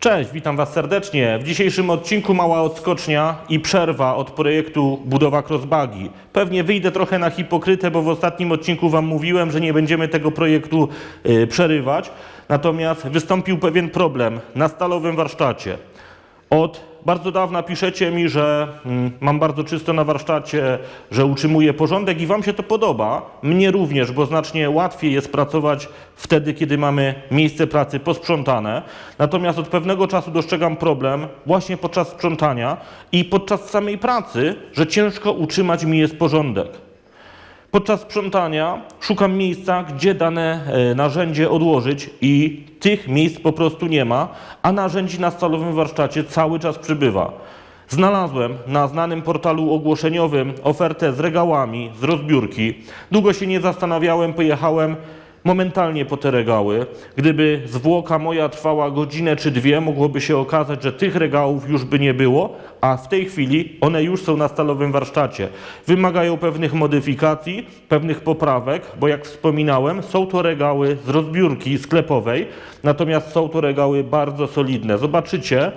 Cześć, witam Was serdecznie. W dzisiejszym odcinku mała odskocznia i przerwa od projektu budowa crossbagi. Pewnie wyjdę trochę na hipokrytę, bo w ostatnim odcinku Wam mówiłem, że nie będziemy tego projektu y, przerywać. Natomiast wystąpił pewien problem na stalowym warsztacie. Od bardzo dawna piszecie mi, że mm, mam bardzo czysto na warsztacie, że utrzymuję porządek i Wam się to podoba. Mnie również, bo znacznie łatwiej jest pracować wtedy, kiedy mamy miejsce pracy posprzątane. Natomiast od pewnego czasu dostrzegam problem właśnie podczas sprzątania i podczas samej pracy, że ciężko utrzymać mi jest porządek. Podczas sprzątania szukam miejsca, gdzie dane e, narzędzie odłożyć i tych miejsc po prostu nie ma, a narzędzi na stalowym warsztacie cały czas przybywa. Znalazłem na znanym portalu ogłoszeniowym ofertę z regałami, z rozbiórki. Długo się nie zastanawiałem, pojechałem momentalnie po te regały. Gdyby zwłoka moja trwała godzinę czy dwie, mogłoby się okazać, że tych regałów już by nie było, a w tej chwili one już są na stalowym warsztacie. Wymagają pewnych modyfikacji, pewnych poprawek, bo jak wspominałem, są to regały z rozbiórki sklepowej, natomiast są to regały bardzo solidne. Zobaczycie,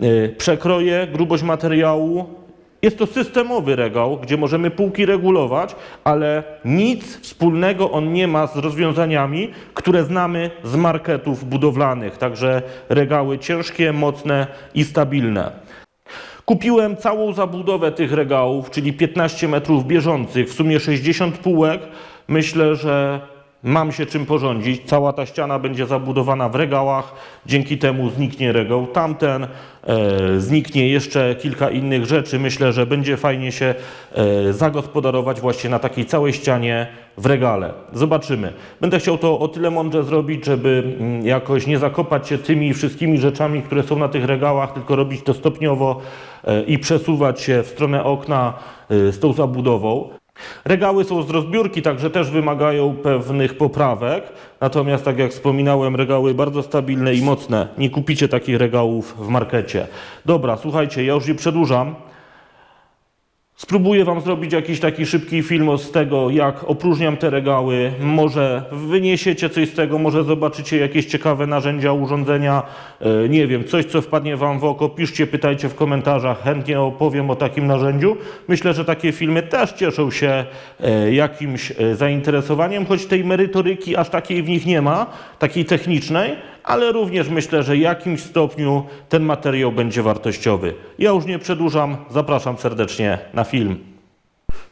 yy, przekroje, grubość materiału, jest to systemowy regał, gdzie możemy półki regulować, ale nic wspólnego on nie ma z rozwiązaniami, które znamy z marketów budowlanych. Także regały ciężkie, mocne i stabilne. Kupiłem całą zabudowę tych regałów, czyli 15 metrów bieżących, w sumie 60 półek. Myślę, że mam się czym porządzić. Cała ta ściana będzie zabudowana w regałach. Dzięki temu zniknie regał tamten, e, zniknie jeszcze kilka innych rzeczy. Myślę, że będzie fajnie się e, zagospodarować właśnie na takiej całej ścianie w regale. Zobaczymy. Będę chciał to o tyle mądrze zrobić, żeby mm, jakoś nie zakopać się tymi wszystkimi rzeczami, które są na tych regałach, tylko robić to stopniowo e, i przesuwać się w stronę okna e, z tą zabudową. Regały są z rozbiórki, także też wymagają pewnych poprawek. Natomiast, tak jak wspominałem, regały bardzo stabilne i mocne. Nie kupicie takich regałów w markecie. Dobra, słuchajcie, ja już nie przedłużam. Spróbuję Wam zrobić jakiś taki szybki film z tego, jak opróżniam te regały. Może wyniesiecie coś z tego, może zobaczycie jakieś ciekawe narzędzia, urządzenia. E, Nie wiem, coś co wpadnie Wam w oko, piszcie, pytajcie w komentarzach. Chętnie opowiem o takim narzędziu. Myślę, że takie filmy też cieszą się e, jakimś e, zainteresowaniem, choć tej merytoryki aż takiej w nich nie ma, takiej technicznej ale również myślę, że w jakimś stopniu ten materiał będzie wartościowy. Ja już nie przedłużam, zapraszam serdecznie na film.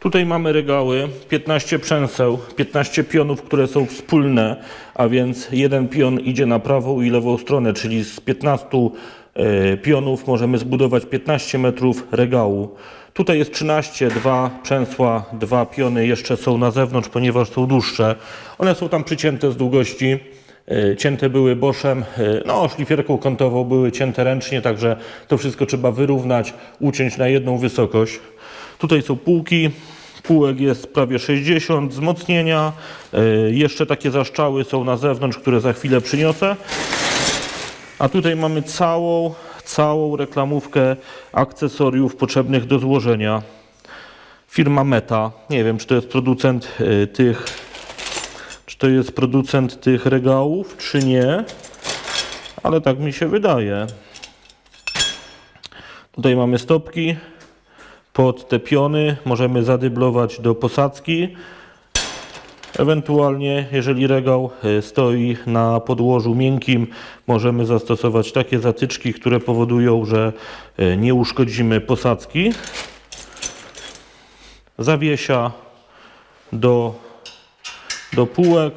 Tutaj mamy regały, 15 przęseł, 15 pionów, które są wspólne, a więc jeden pion idzie na prawą i lewą stronę, czyli z 15 e, pionów możemy zbudować 15 metrów regału. Tutaj jest 13, dwa przęsła, dwa piony jeszcze są na zewnątrz, ponieważ są dłuższe. One są tam przycięte z długości. E, Cięte były boszem, e, no szlifierką kątową były cięte ręcznie, także to wszystko trzeba wyrównać, uciąć na jedną wysokość. Tutaj są półki, półek jest prawie 60, wzmocnienia, e, jeszcze takie zaszczały są na zewnątrz, które za chwilę przyniosę. A tutaj mamy całą, całą reklamówkę akcesoriów potrzebnych do złożenia. Firma Meta, nie wiem czy to jest producent tych czy to jest producent tych regałów, czy nie, ale tak mi się wydaje. Tutaj mamy stopki pod te piony, możemy zadyblować do posadzki. Ewentualnie, jeżeli regał e, stoi na podłożu miękkim, możemy zastosować takie zatyczki, które powodują, że e, nie uszkodzimy posadzki. Zawiesia do do półek.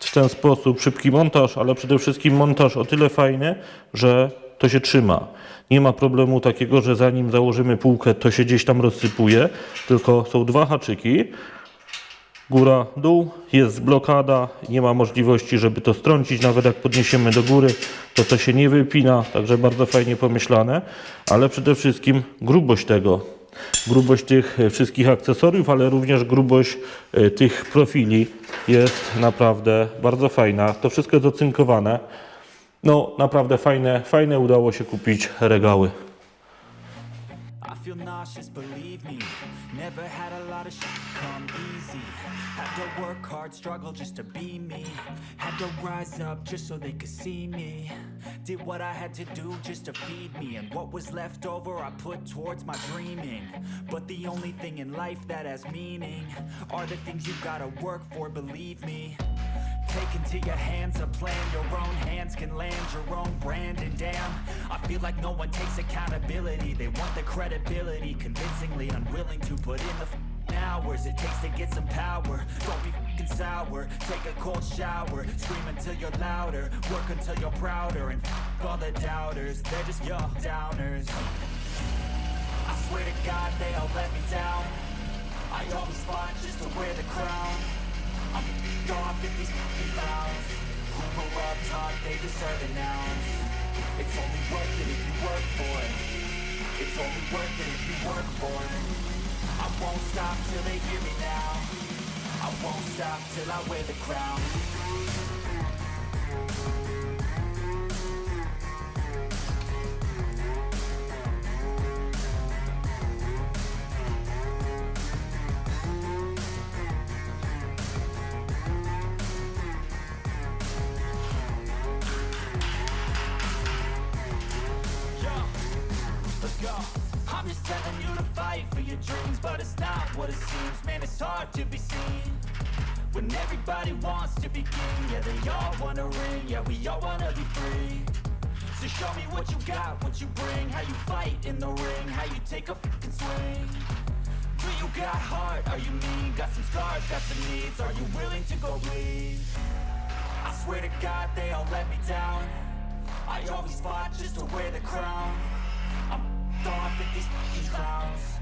W ten sposób szybki montaż, ale przede wszystkim montaż o tyle fajny, że to się trzyma. Nie ma problemu takiego, że zanim założymy półkę, to się gdzieś tam rozsypuje, tylko są dwa haczyki. Góra, dół, jest blokada, nie ma możliwości, żeby to strącić. Nawet jak podniesiemy do góry, to to się nie wypina, także bardzo fajnie pomyślane, ale przede wszystkim grubość tego grubość tych e, wszystkich akcesoriów, ale również grubość e, tych profili jest naprawdę bardzo fajna. To wszystko jest ocynkowane. No naprawdę fajne, fajne udało się kupić regały. Never had a lot of shit come easy. Had to work hard, struggle just to be me. Had to rise up just so they could see me. Did what I had to do just to feed me. And what was left over, I put towards my dreaming. But the only thing in life that has meaning are the things you gotta work for, believe me. Take into your hands a plan Your own hands can land your own brand And damn, I feel like no one takes accountability They want the credibility Convincingly unwilling to put in the hours It takes to get some power. Don't be f***ing sour. Take a cold shower. Scream until you're louder. Work until you're prouder. And f*** all the doubters. They're just your downers. I swear to God they all let me down. I always fought just to wear the crown. I'm off at these fucking clowns Who grew up taught they deserve an ounce? It's only worth it if you work for it. It's only worth it if you work for it I won't stop till they hear me now. I won't stop till I wear the crown everybody wants to be king. Yeah, they all wanna ring. Yeah, we all wanna be free. So show me what you got, what you bring, how you fight in the ring, how you take a fucking swing. Do you got heart? Are you mean? Got some scars, got some needs. Are you willing to go bleed? I swear to God they all let me down I always fought just to wear the crown I'm off at these fucking clowns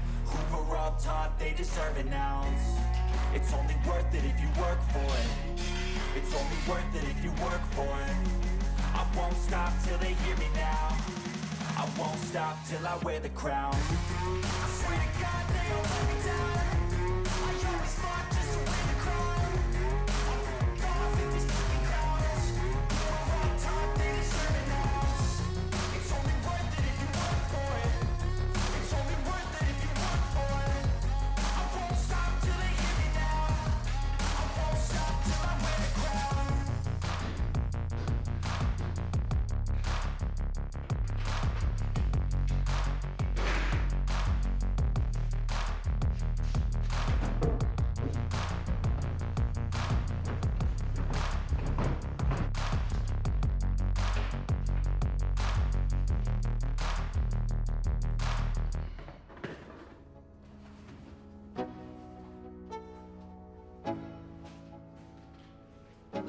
were up taught they deserve an ounce It's only worth it if you work for it. It's only worth it if you work for it. I won't stop till they hear me now. I won't stop till I wear the crown. I swear to God they all let me down. I always fought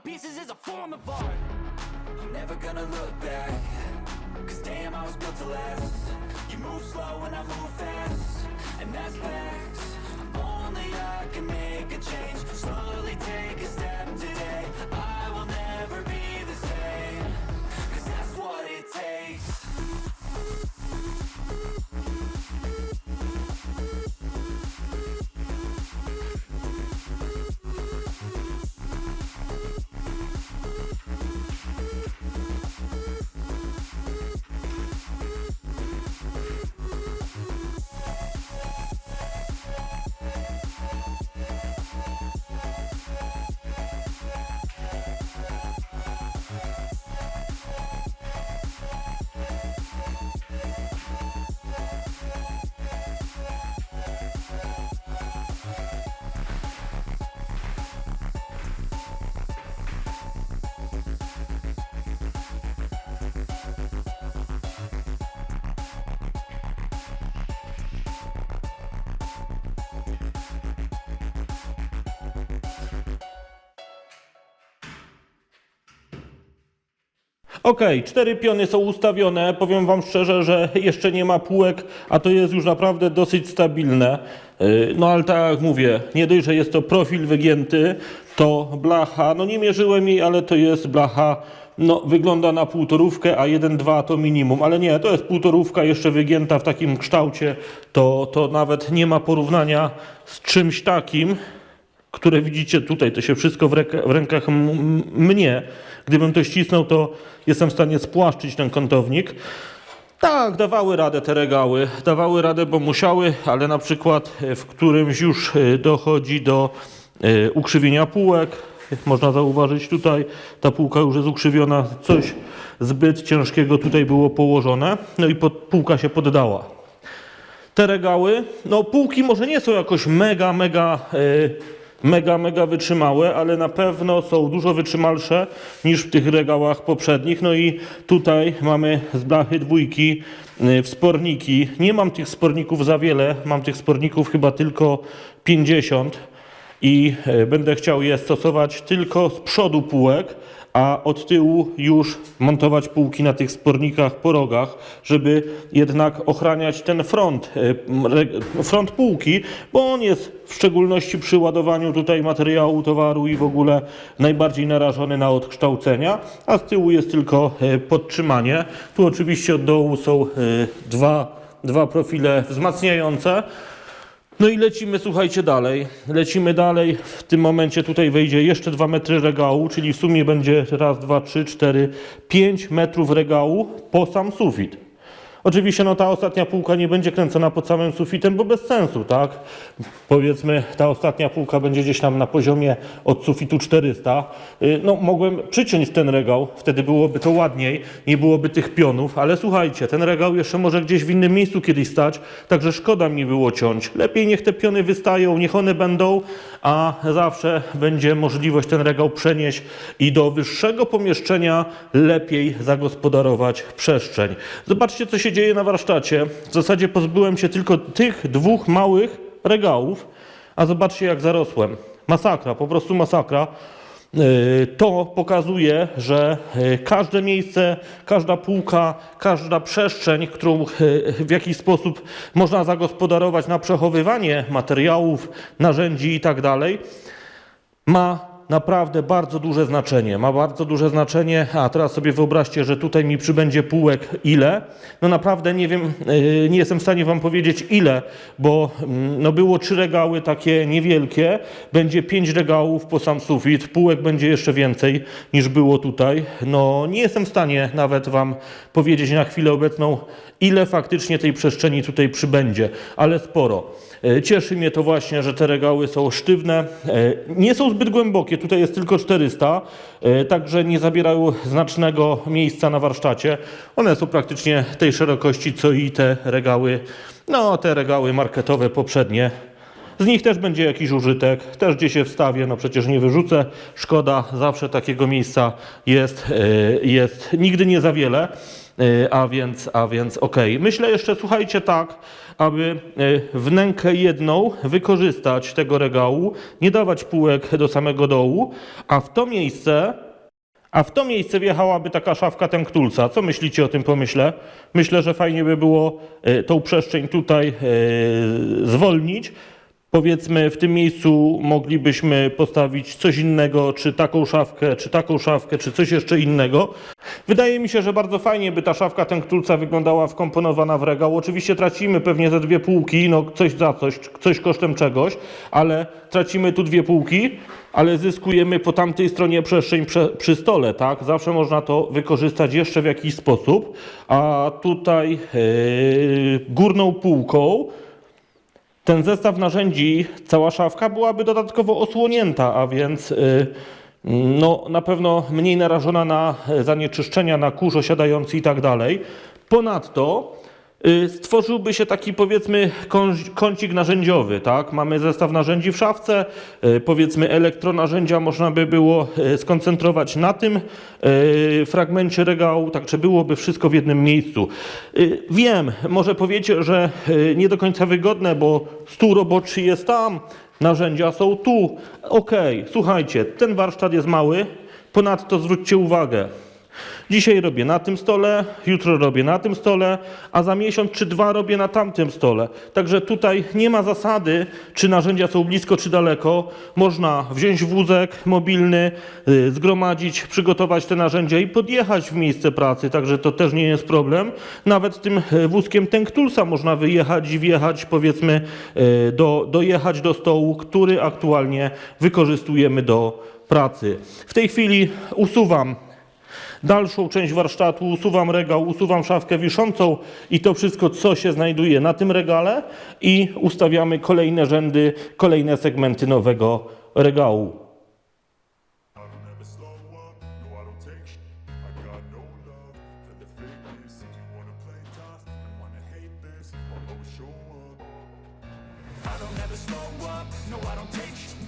pieces is a form of art. I'm never gonna look back, cause damn, I was built to last. You move slow and I move fast, and that's facts. Only I can make Okej, cztery piony są ustawione. Powiem Wam szczerze, że jeszcze nie ma półek, a to jest już naprawdę dosyć stabilne. Yy, No ale tak jak mówię, nie dość, że jest to profil wygięty, to blacha, no nie mierzyłem jej, ale to jest blacha, no wygląda na półtorówkę, a 1,2 to minimum. Ale nie, to jest półtorówka jeszcze wygięta w takim kształcie, to, to nawet nie ma porównania z czymś takim które widzicie tutaj, to się wszystko w, w rękach mnie. Gdybym to ścisnął, to jestem w stanie spłaszczyć ten kątownik. Tak, dawały radę te regały, dawały radę, bo musiały, ale na przykład e, w którymś już e, dochodzi do e, ukrzywienia półek. Można zauważyć tutaj, ta półka już jest ukrzywiona, coś zbyt ciężkiego tutaj było położone, no i pod, półka się poddała te regały, no półki może nie są jakoś mega, mega, mega, mega wytrzymałe, ale na pewno są dużo wytrzymalsze niż w tych regałach poprzednich. No i tutaj mamy z blachy dwójki e, wsporniki. Nie mam tych sporników za wiele, mam tych sporników chyba tylko 50 i e, będę chciał je stosować tylko z przodu półek, a od tyłu już montować półki na tych spornikach po rogach, żeby jednak ochraniać ten front, e, front półki, bo on jest w szczególności przy ładowaniu tutaj materiału, towaru i w ogóle najbardziej narażony na odkształcenia, a z tyłu jest tylko e, podtrzymanie. Tu oczywiście od dołu są e, dwa, dwa profile wzmacniające. No i lecimy, słuchajcie, dalej. Lecimy dalej. W tym momencie tutaj wejdzie jeszcze 2 metry regału, czyli w sumie będzie raz, dwa, trzy, cztery, pięć metrów regału po sam sufit. Oczywiście no, ta ostatnia półka nie będzie kręcona pod samym sufitem, bo bez sensu, tak? Powiedzmy, ta ostatnia półka będzie gdzieś tam na poziomie od sufitu 400. Y, No, mogłem przyciąć ten regał, wtedy byłoby to ładniej, nie byłoby tych pionów, ale słuchajcie, ten regał jeszcze może gdzieś w innym miejscu kiedyś stać, także szkoda mi było ciąć. Lepiej niech te piony wystają, niech one będą, a zawsze będzie możliwość ten regał przenieść i do wyższego pomieszczenia lepiej zagospodarować przestrzeń. Zobaczcie, co się dzieje na warsztacie. W zasadzie pozbyłem się tylko tych dwóch małych regałów, a zobaczcie, jak zarosłem. Masakra, po prostu masakra. Yy, To pokazuje, że yy, każde miejsce, każda półka, każda przestrzeń, którą yy, w jakiś sposób można zagospodarować na przechowywanie materiałów, narzędzi i tak ma naprawdę bardzo duże znaczenie. Ma bardzo duże znaczenie, a teraz sobie wyobraźcie, że tutaj mi przybędzie półek ile. No naprawdę nie wiem, yy, nie jestem w stanie wam powiedzieć ile, bo mm, no było trzy regały takie niewielkie, będzie pięć regałów po sam sufit, półek będzie jeszcze więcej niż było tutaj. No nie jestem w stanie nawet wam powiedzieć na chwilę obecną, ile faktycznie tej przestrzeni tutaj przybędzie, ale sporo. E, Cieszy mnie to właśnie, że te regały są sztywne, e, nie są zbyt głębokie, tutaj jest tylko 400, e, także nie zabierają znacznego miejsca na warsztacie. One są praktycznie tej szerokości, co i te regały, no te regały marketowe poprzednie. Z nich też będzie jakiś użytek, też gdzieś się wstawię, no przecież nie wyrzucę, szkoda, zawsze takiego miejsca jest, jest nigdy nie za wiele. E, A więc, a więc okej. Myślę jeszcze, słuchajcie, tak, aby e, wnękę jedną wykorzystać tego regału, nie dawać półek do samego dołu, a w to miejsce, a w to miejsce wjechałaby taka szafka tenktulca. Co myślicie o tym pomyśle? Myślę, że fajnie by było e, tą przestrzeń tutaj zwolnić. Powiedzmy, w tym miejscu moglibyśmy postawić coś innego, czy taką szafkę, czy taką szafkę, czy coś jeszcze innego. Wydaje mi się, że bardzo fajnie by ta szafka tenktulca wyglądała wkomponowana w regał. Oczywiście tracimy pewnie ze dwie półki, no coś za coś, coś kosztem czegoś, ale tracimy tu dwie półki, ale zyskujemy po tamtej stronie przestrzeń prze, przy stole, tak? Zawsze można to wykorzystać jeszcze w jakiś sposób, a tutaj yy, górną półką ten zestaw narzędzi, cała szafka byłaby dodatkowo osłonięta, a więc y, no, na pewno mniej narażona na zanieczyszczenia, na kurz osiadający i tak dalej. Ponadto stworzyłby się taki powiedzmy kącik narzędziowy, tak? Mamy zestaw narzędzi w szafce, y, powiedzmy elektronarzędzia można by było y, skoncentrować na tym y, fragmencie regału, tak czy byłoby wszystko w jednym miejscu. Y, Wiem, może powiecie, że y, nie do końca wygodne, bo stół roboczy jest tam, narzędzia są tu. Okej, słuchajcie, ten warsztat jest mały, ponadto zwróćcie uwagę, Dzisiaj robię na tym stole, jutro robię na tym stole, a za miesiąc czy dwa robię na tamtym stole. Także tutaj nie ma zasady, czy narzędzia są blisko, czy daleko. Można wziąć wózek mobilny, y, zgromadzić, przygotować te narzędzia i podjechać w miejsce pracy. Także to też nie jest problem. Nawet tym y, wózkiem Tanktulsa można wyjechać i wjechać, powiedzmy, y, do, dojechać do stołu, który aktualnie wykorzystujemy do pracy. W tej chwili usuwam dalszą część warsztatu, usuwam regał, usuwam szafkę wiszącą i to wszystko, co się znajduje na tym regale i ustawiamy kolejne rzędy, kolejne segmenty nowego regału. I don't ever slow up, no I don't take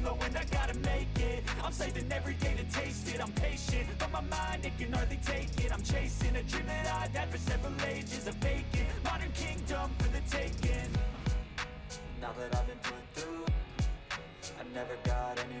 in the. I gotta make it. I'm saving every day to taste it. I'm patient, but my mind it can hardly take it. I'm chasing a dream that I've had for several ages. A vacant modern kingdom for the taking. Now that I've been put through, I never got anyone's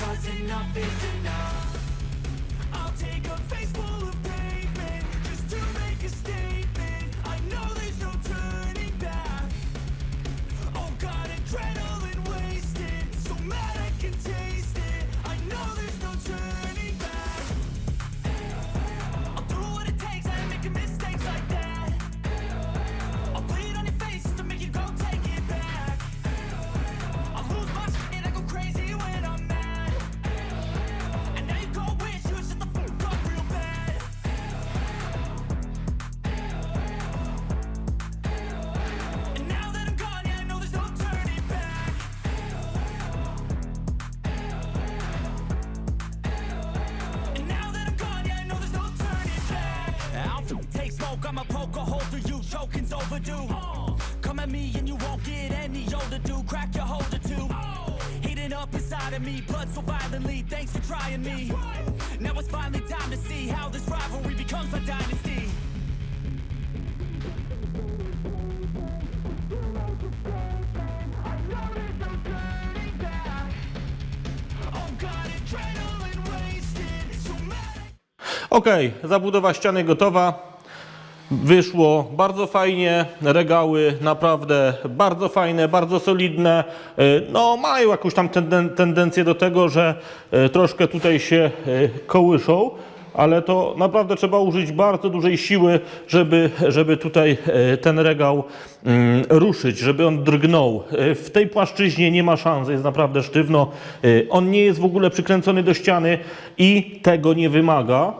Cause enough is enough up inside of me, blood so violently. Thanks for trying me. Now it's finally time to see how this rivalry becomes dynasty. Okej, zabudowa ściany gotowa. Wyszło bardzo fajnie, regały naprawdę bardzo fajne, bardzo solidne. E, No, mają jakąś tam tenden- tendencję do tego, że e, troszkę tutaj się e, kołyszą, ale to naprawdę trzeba użyć bardzo dużej siły, żeby, żeby tutaj ten regał mm, ruszyć, żeby on drgnął. W tej płaszczyźnie nie ma szans, jest naprawdę sztywno. On nie jest w ogóle przykręcony do ściany i tego nie wymaga.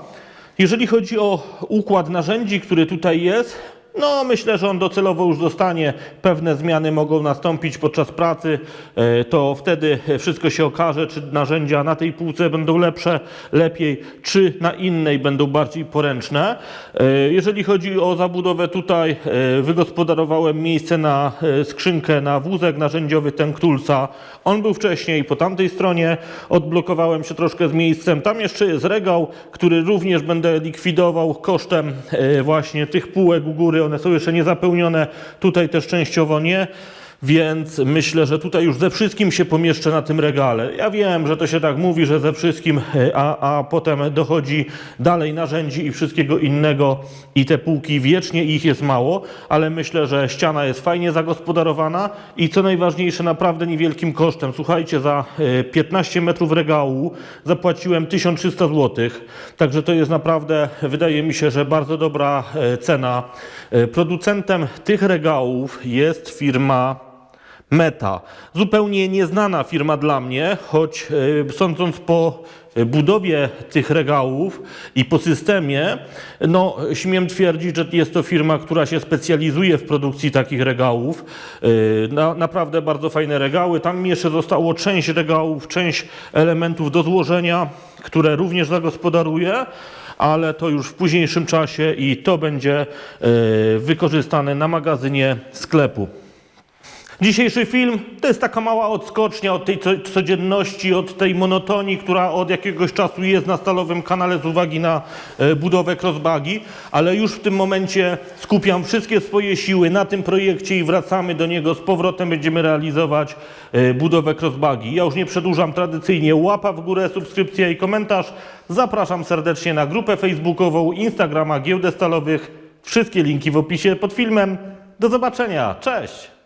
Jeżeli chodzi o układ narzędzi, który tutaj jest, no myślę, że on docelowo już dostanie. Pewne zmiany mogą nastąpić podczas pracy. E, To wtedy wszystko się okaże, czy narzędzia na tej półce będą lepsze, lepiej, czy na innej będą bardziej poręczne. E, Jeżeli chodzi o zabudowę tutaj, e, wygospodarowałem miejsce na skrzynkę, na wózek narzędziowy Tenktulsa. On był wcześniej po tamtej stronie. Odblokowałem się troszkę z miejscem. Tam jeszcze jest regał, który również będę likwidował kosztem e, właśnie tych półek u góry. One są jeszcze niezapełnione. Tutaj też częściowo nie. Więc myślę, że tutaj już ze wszystkim się pomieszczę na tym regale. Ja wiem, że to się tak mówi, że ze wszystkim, e, a, a potem dochodzi dalej narzędzi i wszystkiego innego i te półki wiecznie ich jest mało, ale myślę, że ściana jest fajnie zagospodarowana i co najważniejsze, naprawdę niewielkim kosztem. Słuchajcie, za e, 15 metrów regału zapłaciłem 1300 zł, także to jest naprawdę, wydaje mi się, że bardzo dobra e, cena. E, Producentem tych regałów jest firma Meta. Zupełnie nieznana firma dla mnie, choć e, sądząc po budowie tych regałów i po systemie, no śmiem twierdzić, że jest to firma, która się specjalizuje w produkcji takich regałów. E, Na, naprawdę bardzo fajne regały. Tam jeszcze zostało część regałów, część elementów do złożenia, które również zagospodaruję ale to już w późniejszym czasie i to będzie e, wykorzystane na magazynie sklepu. Dzisiejszy film to jest taka mała odskocznia od tej co- codzienności, od tej monotonii, która od jakiegoś czasu jest na stalowym kanale z uwagi na e, budowę crossbagi, ale już w tym momencie skupiam wszystkie swoje siły na tym projekcie i wracamy do niego z powrotem. Będziemy realizować e, budowę crossbagi. Ja już nie przedłużam tradycyjnie. Łapa w górę, subskrypcja i komentarz. Zapraszam serdecznie na grupę facebookową, Instagrama Giełdę Stalowych. Wszystkie linki w opisie pod filmem. Do zobaczenia. Cześć!